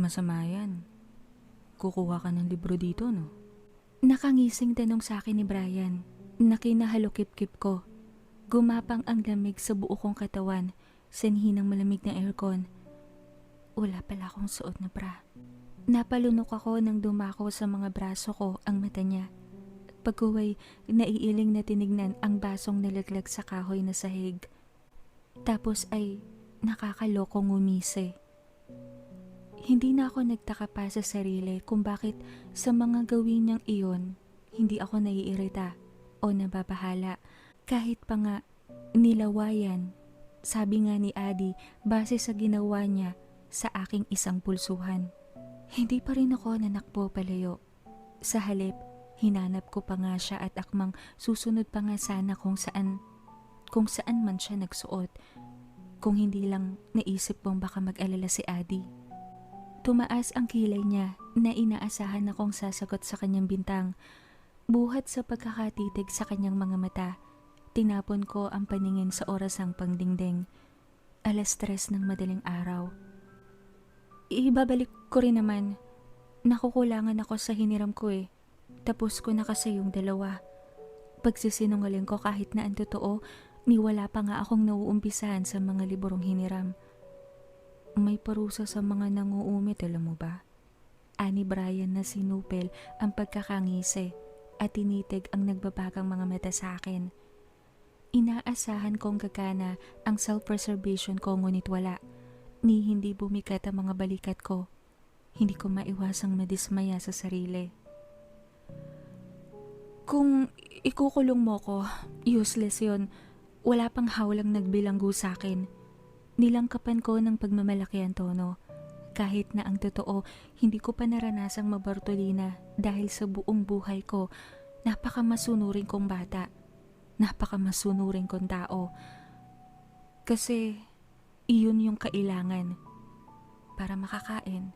Masama yan. Kukuha ka ng libro dito, no? Nakangising tanong sa akin ni Brian na kinahalukip-kip ko. Gumapang ang lamig sa buo kong katawan, sanhi ng malamig na aircon. Wala pala akong suot na bra. Napalunok ako nang dumako sa mga braso ko ang mata niya. Pagkuway, naiiling na tinignan ang basong nalaglag sa kahoy na sahig. Tapos ay nakakalokong umisi. Hindi na ako nagtaka pa sa sarili kung bakit sa mga gawin niyang iyon, hindi ako naiirita o nababahala. Kahit pa nga nilawayan, sabi nga ni Adi, base sa ginawa niya sa aking isang pulsuhan. Hindi pa rin ako nanakpo palayo. Sa halip, hinanap ko pa nga siya at akmang susunod pa nga sana kung saan kung saan man siya nagsuot. Kung hindi lang naisip kong baka mag-alala si Adi. Tumaas ang kilay niya na inaasahan akong sasagot sa kanyang bintang. Buhat sa pagkakatitig sa kanyang mga mata, tinapon ko ang paningin sa orasang pangdingding. Alas tres ng madaling araw. Ibabalik ko rin naman. Nakukulangan ako sa hiniram ko eh. Tapos ko na kasi yung dalawa. Pagsisinungaling ko kahit na ang totoo, ni wala pa nga akong nauumpisahan sa mga librong hiniram. May parusa sa mga nanguumit, alam mo ba? Ani Brian na sinupil ang pagkakangisi at tinitig ang nagbabagang mga mata sa akin. Inaasahan kong gagana ang self-preservation ko ngunit wala. Ni hindi bumikat ang mga balikat ko. Hindi ko maiwasang madismaya sa sarili. Kung ikukulong mo ko, useless yon. Wala pang hawlang nagbilanggo sa akin. Nilangkapan ko ng pagmamalaki ang tono. Kahit na ang totoo, hindi ko pa naranasang mabartolina dahil sa buong buhay ko, napakamasunuring kong bata. Napakamasunuring kong tao. Kasi, iyon yung kailangan. Para makakain,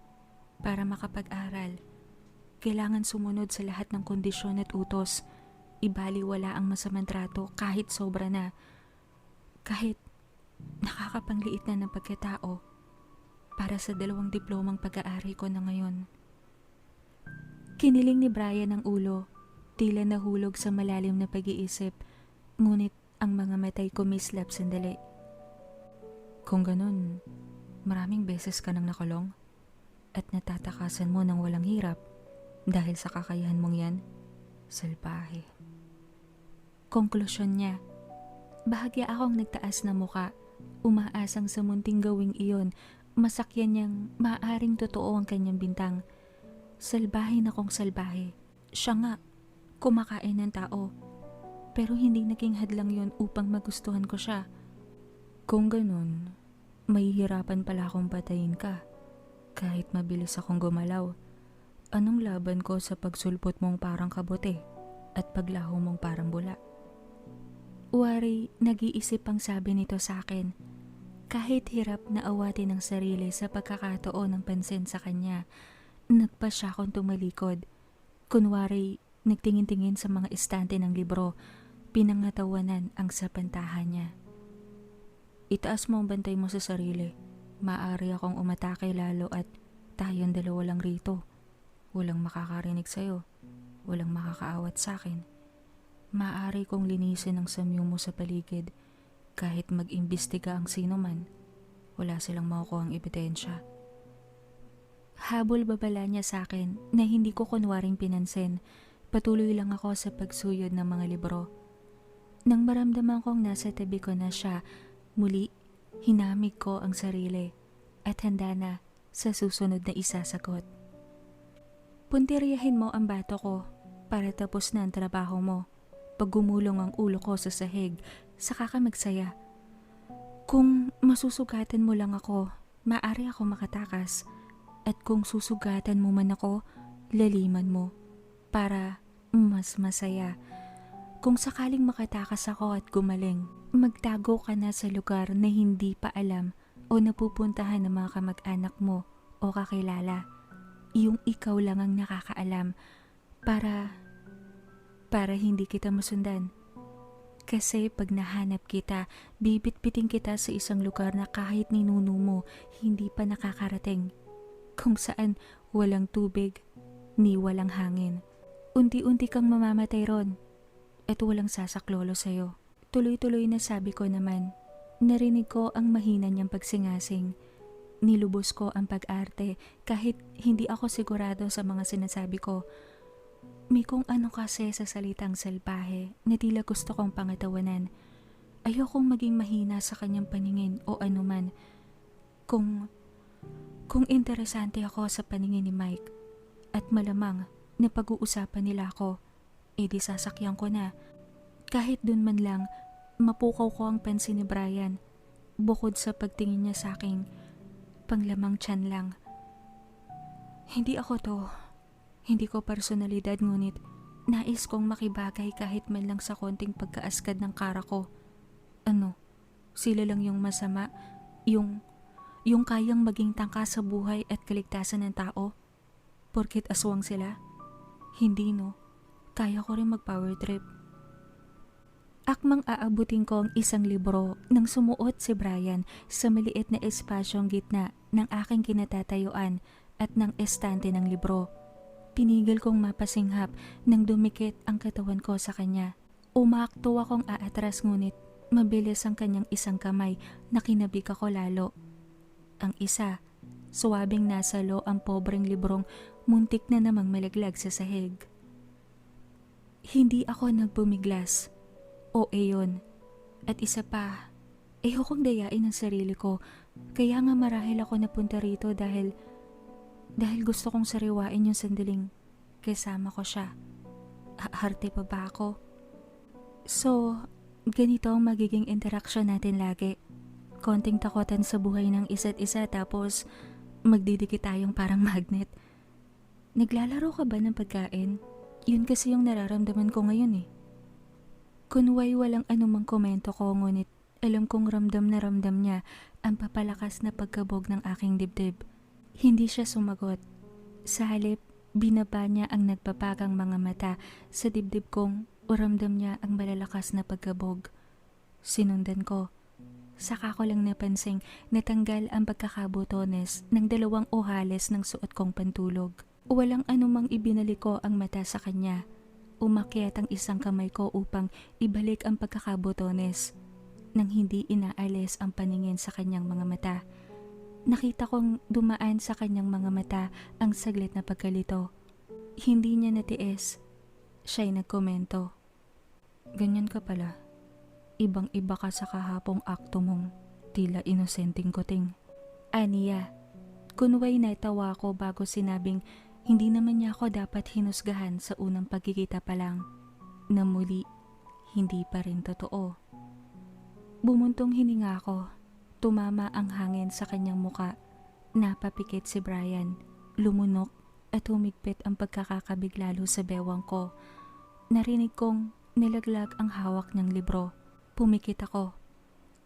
para makapag-aral, kailangan sumunod sa lahat ng kondisyon at utos. Ibaliwala ang masamang trato kahit sobra na. Kahit nakakapangliit na ng pagkatao para sa dalawang diplomang pag-aari ko na ngayon. Kiniling ni Brian ang ulo, tila nahulog sa malalim na pag-iisip, ngunit ang mga matay ko mislap sandali. Kung ganun, maraming beses ka nang nakulong at natatakasan mo ng walang hirap dahil sa kakayahan mong yan, salbahe. Konklusyon niya, bahagya akong nagtaas na muka, umaasang sa munting gawing iyon, masakyan niyang maaring totoo ang kanyang bintang. Salbahe na kong salbahe. Siya nga, kumakain ng tao. Pero hindi naging hadlang yon upang magustuhan ko siya. Kung ganun, mahihirapan pala akong patayin ka. Kahit mabilis akong gumalaw, anong laban ko sa pagsulpot mong parang kabote at paglaho mong parang bula? Wari, nag-iisip ang sabi nito sa akin. Kahit hirap na awatin ang sarili sa pagkakataon ng pansin sa kanya, nagpa siya akong tumalikod. Kunwari, nagtingin-tingin sa mga estante ng libro, pinangatawanan ang sapantahan niya. Itaas mo ang bantay mo sa sarili. Maari akong umatake lalo at tayong dalawa lang rito. Walang makakarinig sa'yo. Walang makakaawat sa akin. Maari kong linisin ang samyo mo sa paligid kahit mag-imbestiga ang sino man. Wala silang makukuha ang ebidensya. Habol babala niya sa akin na hindi ko kunwaring pinansin. Patuloy lang ako sa pagsuyod ng mga libro. Nang maramdaman kong nasa tabi ko na siya, muli hinamig ko ang sarili at handa na sa susunod na isasagot. Puntiryahin mo ang bato ko para tapos na ang trabaho mo. Pag gumulong ang ulo ko sa sahig, saka ka magsaya. Kung masusugatan mo lang ako, maari ako makatakas. At kung susugatan mo man ako, laliman mo para mas masaya. Kung sakaling makatakas ako at gumaling, magtago ka na sa lugar na hindi pa alam o napupuntahan ng mga kamag-anak mo o kakilala. Yung ikaw lang ang nakakaalam para para hindi kita masundan. Kasi pag nahanap kita, bibit-biting kita sa isang lugar na kahit ninuno mo, hindi pa nakakarating. kung saan walang tubig ni walang hangin. Unti-unti kang mamamatay ron at walang sasaklolo sa'yo. Tuloy-tuloy na sabi ko naman, narinig ko ang mahina niyang pagsingasing. Nilubos ko ang pag-arte kahit hindi ako sigurado sa mga sinasabi ko. May kung ano kasi sa salitang salbahe na tila gusto kong pangatawanan. Ayokong maging mahina sa kanyang paningin o anuman. Kung, kung interesante ako sa paningin ni Mike at malamang na pag-uusapan nila ako, edi sasakyan ko na. Kahit dun man lang, mapukaw ko ang pansin ni Brian bukod sa pagtingin niya sa aking panglamang tiyan lang. Hindi ako to. Hindi ko personalidad ngunit nais kong makibagay kahit man lang sa konting pagkaaskad ng kara ko. Ano, sila lang yung masama, yung, yung kayang maging tangka sa buhay at kaligtasan ng tao? Porkit aswang sila? Hindi no, kaya ko rin mag-power trip. Akmang aabutin ko ang isang libro nang sumuot si Brian sa maliit na espasyong gitna ng aking kinatatayuan at ng estante ng libro. Pinigil kong mapasinghap nang dumikit ang katawan ko sa kanya. Umakto akong aatras ngunit mabilis ang kanyang isang kamay na kinabig ako lalo. Ang isa, suwabing nasa lo ang pobreng librong muntik na namang malaglag sa sahig. Hindi ako nagbumiglas. O eyon. At isa pa, ayokong dayain ang sarili ko. Kaya nga marahil ako napunta rito dahil dahil gusto kong sariwain yung sandaling kasama ko siya. Harte pa ba ako? So, ganito ang magiging interaction natin lagi. Konting takotan sa buhay ng isa't isa tapos magdidikit tayong parang magnet. Naglalaro ka ba ng pagkain? Yun kasi yung nararamdaman ko ngayon eh. Kunway walang anumang komento ko ngunit alam kong ramdam na ramdam niya ang papalakas na pagkabog ng aking dibdib. Hindi siya sumagot. Sa halip, binaba niya ang nagpapagang mga mata sa dibdib kong o ramdam niya ang malalakas na pagkabog. Sinundan ko. Saka ko lang napansing natanggal ang pagkakabotones ng dalawang ohales ng suot kong pantulog. Walang anumang ibinalik ko ang mata sa kanya. Umakyat ang isang kamay ko upang ibalik ang pagkakabotones nang hindi inaalis ang paningin sa kanyang mga mata. Nakita kong dumaan sa kanyang mga mata ang saglit na pagkalito. Hindi niya natiis. Siya'y nagkomento. Ganyan ka pala. Ibang-iba ka sa kahapong akto mong tila inosenteng kuting. Aniya, kunway natawa ko bago sinabing hindi naman niya ako dapat hinusgahan sa unang pagkikita pa lang. Na muli, hindi pa rin totoo. Bumuntong hininga ako. Tumama ang hangin sa kanyang muka. Napapikit si Brian. Lumunok at humigpit ang pagkakakabig lalo sa bewang ko. Narinig kong nilaglag ang hawak niyang libro. Pumikit ako.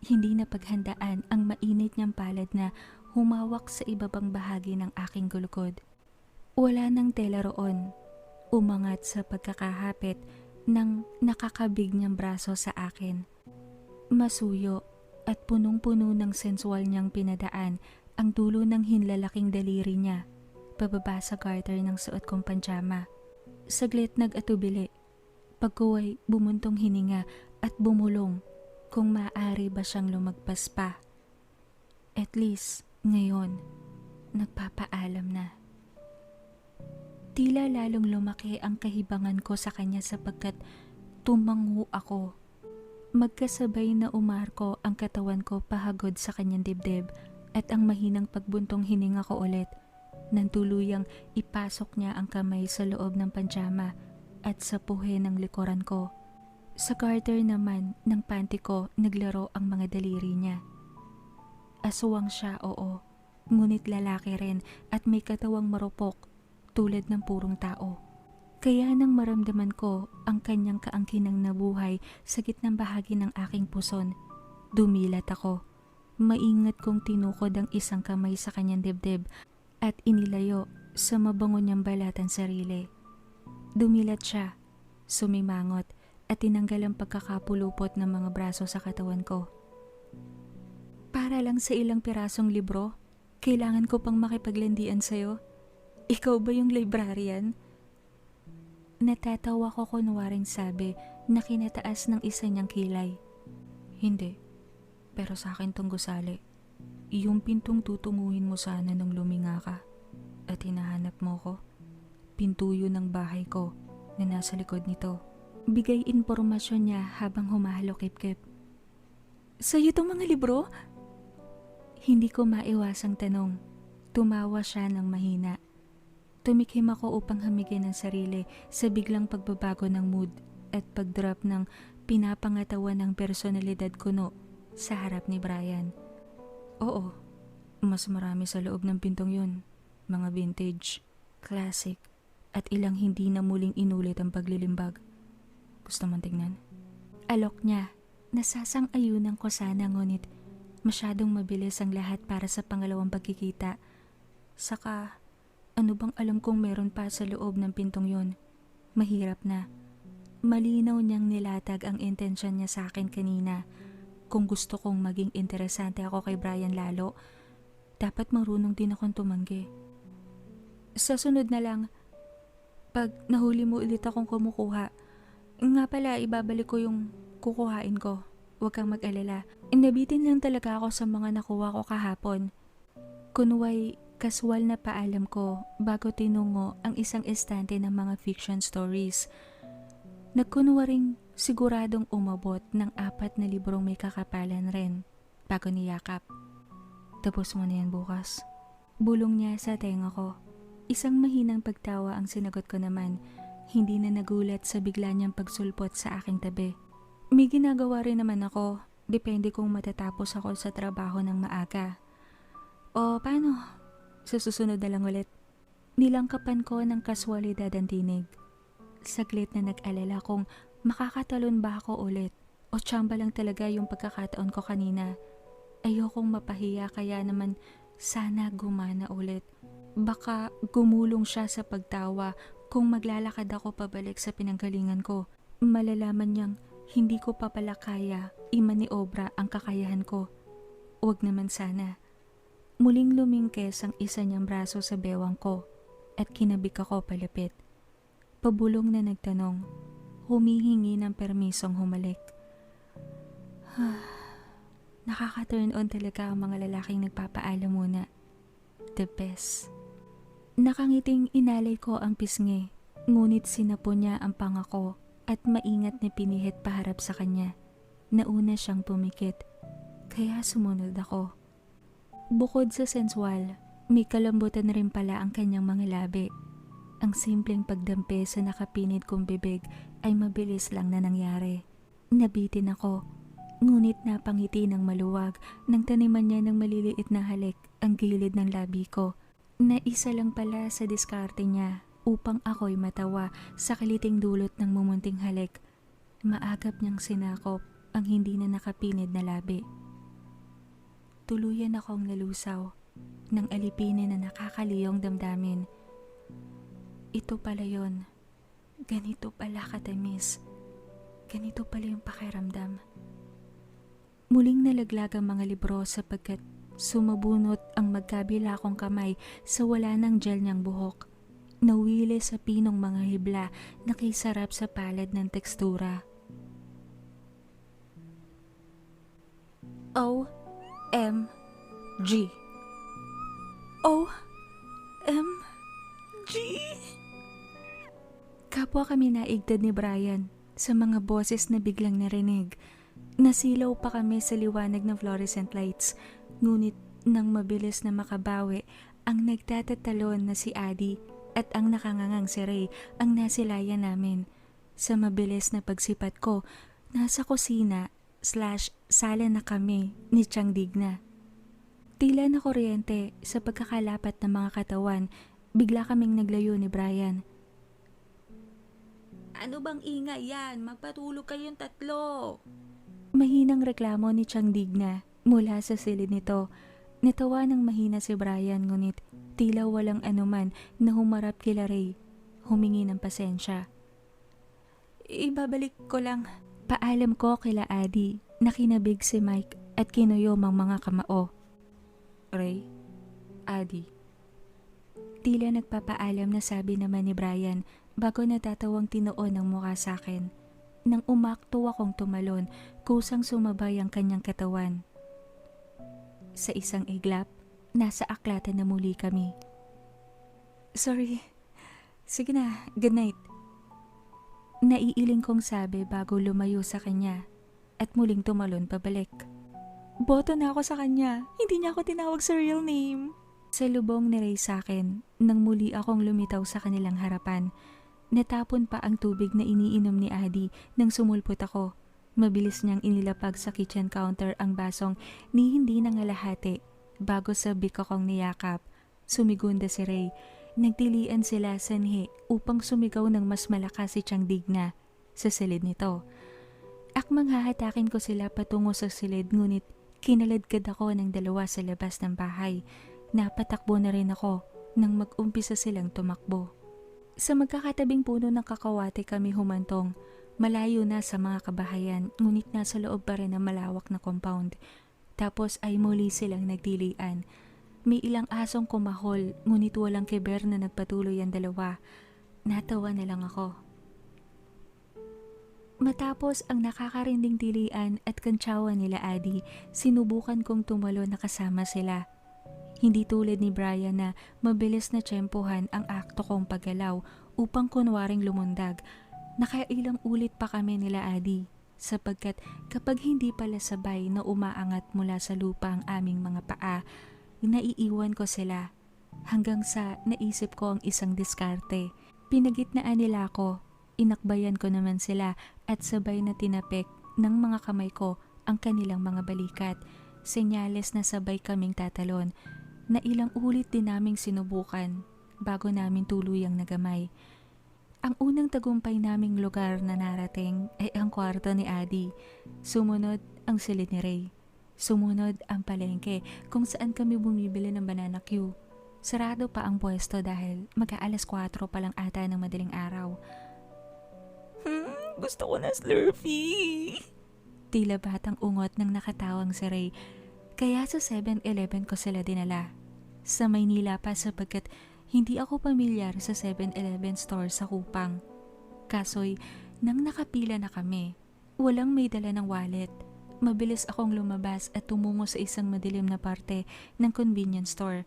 Hindi na paghandaan ang mainit niyang palad na humawak sa ibabang bahagi ng aking gulugod. Wala nang tela roon. Umangat sa pagkakahapit ng nakakabig niyang braso sa akin. Masuyo at punong-puno ng sensual niyang pinadaan ang dulo ng hinlalaking daliri niya pababa sa garter ng suot kong panjama. Saglit nag-atubili. Pagkuway bumuntong hininga at bumulong kung maaari ba siyang lumagpas pa. At least, ngayon, nagpapaalam na. Tila lalong lumaki ang kahibangan ko sa kanya sapagkat tumango ako. Magkasabay na umarko ang katawan ko pahagod sa kanyang dibdib at ang mahinang pagbuntong hininga ko ulit nang tuluyang ipasok niya ang kamay sa loob ng panjama at sa puhe ng likuran ko. Sa garter naman ng panty ko naglaro ang mga daliri niya. Aswang siya oo, ngunit lalaki rin at may katawang marupok tulad ng purong tao. Kaya nang maramdaman ko ang kanyang kaangkinang nabuhay sa gitnang bahagi ng aking puson, dumilat ako. Maingat kong tinukod ang isang kamay sa kanyang dibdib at inilayo sa mabango niyang balatan sarili. Dumilat siya, sumimangot at tinanggal ang pagkakapulupot ng mga braso sa katawan ko. Para lang sa ilang pirasong libro, Kailangan ko pang makipaglandian sa'yo? Ikaw ba yung librarian? Natatawa ko kunwaring sabi na kinataas ng isa niyang kilay. Hindi. Pero sa akin tong gusali. Yung pintong tutunguhin mo sana nung luminga ka at hinahanap mo ko. Pinto yun ng bahay ko na nasa likod nito. Bigay impormasyon niya habang humahalo kip-kip. Sa'yo tong mga libro? Hindi ko maiwasang tanong. Tumawa siya ng mahina. Tumikim ako upang hamigin ang sarili sa biglang pagbabago ng mood at pagdrop ng pinapangatawan ng personalidad kuno sa harap ni Brian. Oo, mas marami sa loob ng pintong yun. Mga vintage, classic, at ilang hindi na muling inulit ang paglilimbag. Gusto mong tingnan? Alok niya, nasasang-ayunan ko sana ngunit masyadong mabilis ang lahat para sa pangalawang pagkikita. Saka, ano bang alam kong meron pa sa loob ng pintong yun? Mahirap na. Malinaw niyang nilatag ang intensyon niya sa akin kanina. Kung gusto kong maging interesante ako kay Brian lalo, dapat marunong din akong tumanggi. Sa sunod na lang, pag nahuli mo ulit akong kumukuha, nga pala ibabalik ko yung kukuhain ko. Huwag kang mag-alala. Nabitin lang talaga ako sa mga nakuha ko kahapon. Kunway, kaswal na paalam ko bago tinungo ang isang estante ng mga fiction stories. Nagkunwaring siguradong umabot ng apat na librong may kakapalan rin bago niyakap. Tapos mo na yan bukas. Bulong niya sa tenga ko. Isang mahinang pagtawa ang sinagot ko naman, hindi na nagulat sa bigla niyang pagsulpot sa aking tabi. May ginagawa rin naman ako, depende kung matatapos ako sa trabaho ng maaga. O paano? Sa susunod na lang ulit. Nilangkapan ko ng kaswalidad ang tinig. Saglit na nag-alala kung makakatalon ba ako ulit o tsamba lang talaga yung pagkakataon ko kanina. Ayokong mapahiya kaya naman sana gumana ulit. Baka gumulong siya sa pagtawa kung maglalakad ako pabalik sa pinanggalingan ko. Malalaman niyang hindi ko pa pala kaya imaniobra ang kakayahan ko. Huwag naman sana. Muling lumingkes ang isa niyang braso sa bewang ko at kinabik ako palapit. Pabulong na nagtanong, humihingi ng permisong humalik. Nakaka-turn on talaga ang mga lalaking nagpapaalam muna. The best. Nakangiting inalay ko ang pisngi, ngunit sinapo niya ang pangako at maingat na pinihit paharap sa kanya. Nauna siyang pumikit, kaya sumunod ako. Bukod sa sensual, may kalambutan rin pala ang kanyang mga labi. Ang simpleng pagdampi sa nakapinit kong bibig ay mabilis lang na nangyari. Nabitin ako, ngunit napangiti ng maluwag nang taniman niya ng maliliit na halik ang gilid ng labi ko na isa lang pala sa diskarte niya upang ako'y matawa sa kaliting dulot ng mumunting halik. Maagap niyang sinakop ang hindi na nakapinid na labi. Tuluyan akong nalusaw ng alipinin na nakakaliyong damdamin. Ito pala yon. Ganito pala katamis. Ganito pala yung pakiramdam. Muling nalaglag ang mga libro sapagkat sumabunot ang magkabila kong kamay sa wala ng gel niyang buhok. Nawili sa pinong mga hibla na kisarap sa palad ng tekstura. O M G O M G Kapwa kami naigdad ni Brian sa mga boses na biglang narinig. Nasilaw pa kami sa liwanag ng fluorescent lights, ngunit nang mabilis na makabawi, ang nagtatatalon na si Adi at ang nakangangang si Ray ang nasilayan namin. Sa mabilis na pagsipat ko, nasa kusina slash sala na kami ni Chang Digna. Tila na kuryente sa pagkakalapat ng mga katawan, bigla kaming naglayo ni Brian. Ano bang ingay yan? Magpatulog kayong tatlo. Mahinang reklamo ni Chang Digna mula sa silid nito. Natawa ng mahina si Brian ngunit tila walang anuman na humarap kila Ray. Humingi ng pasensya. Ibabalik ko lang. Paalam ko kila Adi na kinabig si Mike at kinuyom ang mga kamao. Ray, Adi. Tila nagpapaalam na sabi naman ni Brian bago natatawang tinuon ang mukha sa akin. Nang umakto akong tumalon, kusang sumabay ang kanyang katawan. Sa isang iglap, nasa aklatan na muli kami. Sorry. Sige na, good night. Naiiling kong sabi bago lumayo sa kanya at muling tumalon pabalik. Boto na ako sa kanya. Hindi niya ako tinawag sa real name. Sa lubong ni Ray sa akin, nang muli akong lumitaw sa kanilang harapan, natapon pa ang tubig na iniinom ni Adi nang sumulpot ako. Mabilis niyang inilapag sa kitchen counter ang basong ni hindi nangalahati. Bago sabik akong niyakap, sumigunda si Ray. Nagtilian sila sanhi upang sumigaw ng mas malakas si Chang Digna sa silid nito. Akmang hahatakin ko sila patungo sa silid ngunit kinaladkad ako ng dalawa sa labas ng bahay. Napatakbo na rin ako nang mag-umpisa silang tumakbo. Sa magkakatabing puno ng kakawate kami humantong. Malayo na sa mga kabahayan ngunit nasa loob pa rin ang malawak na compound. Tapos ay muli silang nagdilian. May ilang asong kumahol ngunit walang kiber na nagpatuloy ang dalawa. Natawa na lang ako. Matapos ang nakakarinding tilian at kantsawan nila Adi, sinubukan kong tumalo na kasama sila. Hindi tulad ni Brian na mabilis na tsempohan ang akto kong paggalaw upang kunwaring lumundag. Nakailang ulit pa kami nila Adi sapagkat kapag hindi pala sabay na umaangat mula sa lupa ang aming mga paa, naiiwan ko sila hanggang sa naisip ko ang isang diskarte. Pinagitnaan nila ako, inakbayan ko naman sila at sabay na tinapik ng mga kamay ko ang kanilang mga balikat. Senyales na sabay kaming tatalon na ilang ulit din naming sinubukan bago namin tuluyang nagamay. Ang unang tagumpay naming lugar na narating ay ang kwarto ni Adi. Sumunod ang silid ni Ray. Sumunod ang palengke kung saan kami bumibili ng banana Q. Sarado pa ang pwesto dahil mag-aalas 4 pa lang ata ng madaling araw. Hmm, gusto ko na Slurpee! Tila batang ungot ng nakatawang si Ray. Kaya sa 7-Eleven ko sila dinala. Sa Maynila pa sapagkat hindi ako pamilyar sa 7-Eleven store sa Kupang. Kasoy, nang nakapila na kami, walang may dala ng wallet. Mabilis akong lumabas at tumungo sa isang madilim na parte ng convenience store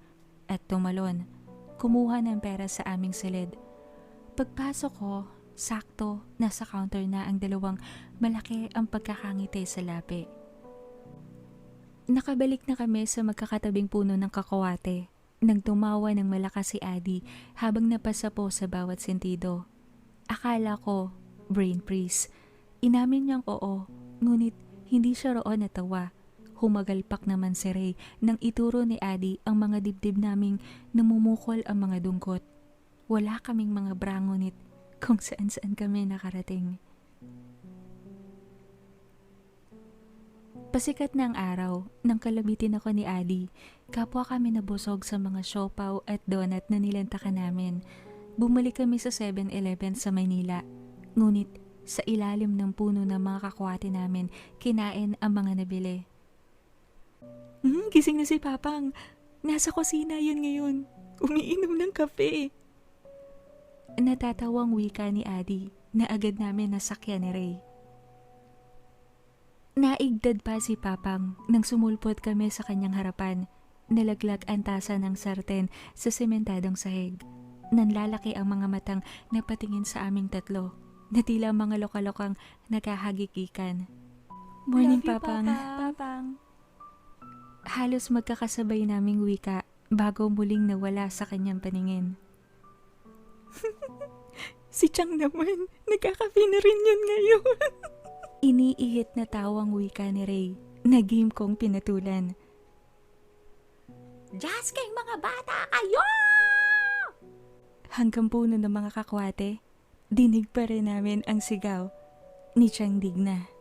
at tumalon. Kumuha ng pera sa aming silid. Pagpasok ko, sakto, nasa counter na ang dalawang malaki ang pagkakangiti sa labi. Nakabalik na kami sa magkakatabing puno ng kakawate. Nang tumawa ng malakas si Adi habang napasa po sa bawat sentido. Akala ko, brain freeze. Inamin niyang oo, ngunit hindi siya roon natawa. Humagalpak naman si Ray nang ituro ni Adi ang mga dibdib naming namumukol ang mga dungkot. Wala kaming mga bra ngunit kung saan saan kami nakarating. Pasikat na ang araw nang kalabitin ako ni Adi. Kapwa kami nabusog sa mga siopaw at donut na nilantakan namin. Bumalik kami sa 7-Eleven sa Maynila. Ngunit sa ilalim ng puno ng mga kakwate namin, kinain ang mga nabili. Hmm, gising na si Papang. Nasa kusina yun ngayon. Umiinom ng kape. Natatawang wika ni Adi na agad namin nasakyan ni Ray. Naigdad pa si Papang nang sumulpot kami sa kanyang harapan. Nalaglag ang tasa ng sarten sa sementadong sahig. Nanlalaki ang mga matang napatingin sa aming tatlo na tila mga lokalokang naghahagikikan. Morning, you, Papang. Papa. Papang. Halos magkakasabay naming wika bago muling nawala sa kanyang paningin. si Chang naman, nagkakape na rin yun ngayon. Iniihit na tawang wika ni Ray na game kong pinatulan. Just kayong mga bata kayo! Hanggang puno ng mga kakwate, dinig pa rin namin ang sigaw ni Chang Digna.